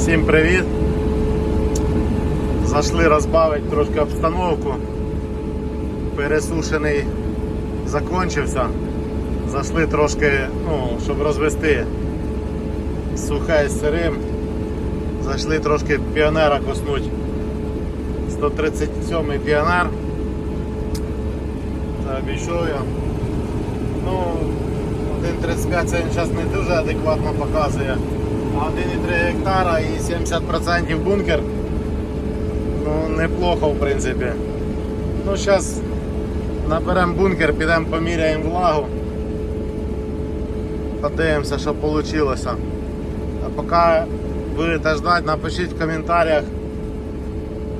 Всім привіт! Зайшли розбавити трошки обстановку. Пересушений закінчився. Зайшли трошки, ну, щоб розвести сухе з сирим. Зайшли трошки піонера коснуть. 137-й піонер. Це обійшов я. Ну, 1.35 це він зараз не дуже адекватно показує. А 1,3 гектара і 70% бункер. Ну, неплохо в принципі. Ну, зараз наберемо бункер, підемо поміряємо влагу. Подивимося, що вийшло. А поки будете ждати, напишіть в коментарях,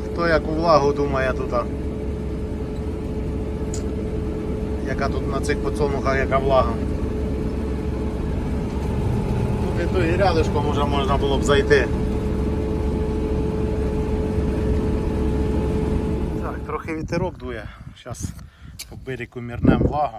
хто яку влагу думає тут. Яка тут на цих подсолнухах яка влага. І то і рядишком вже можна було б зайти. Так, трохи вітерок дує. Зараз по берегу мірнемо влагу.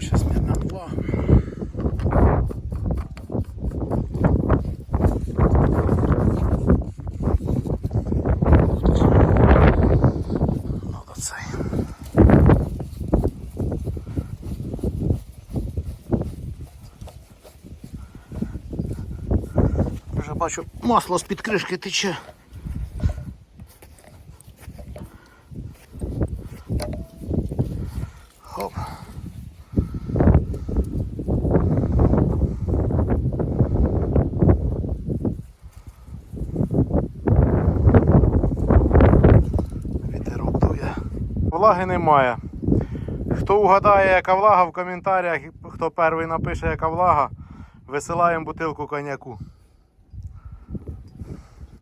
Зараз мірнемо влагу. Бачу, масло з-під кришки тече. Хоп. Вітерок дує. Влаги немає. Хто угадає, яка влага в коментарях, хто перший напише, яка влага, висилаємо бутилку коньяку.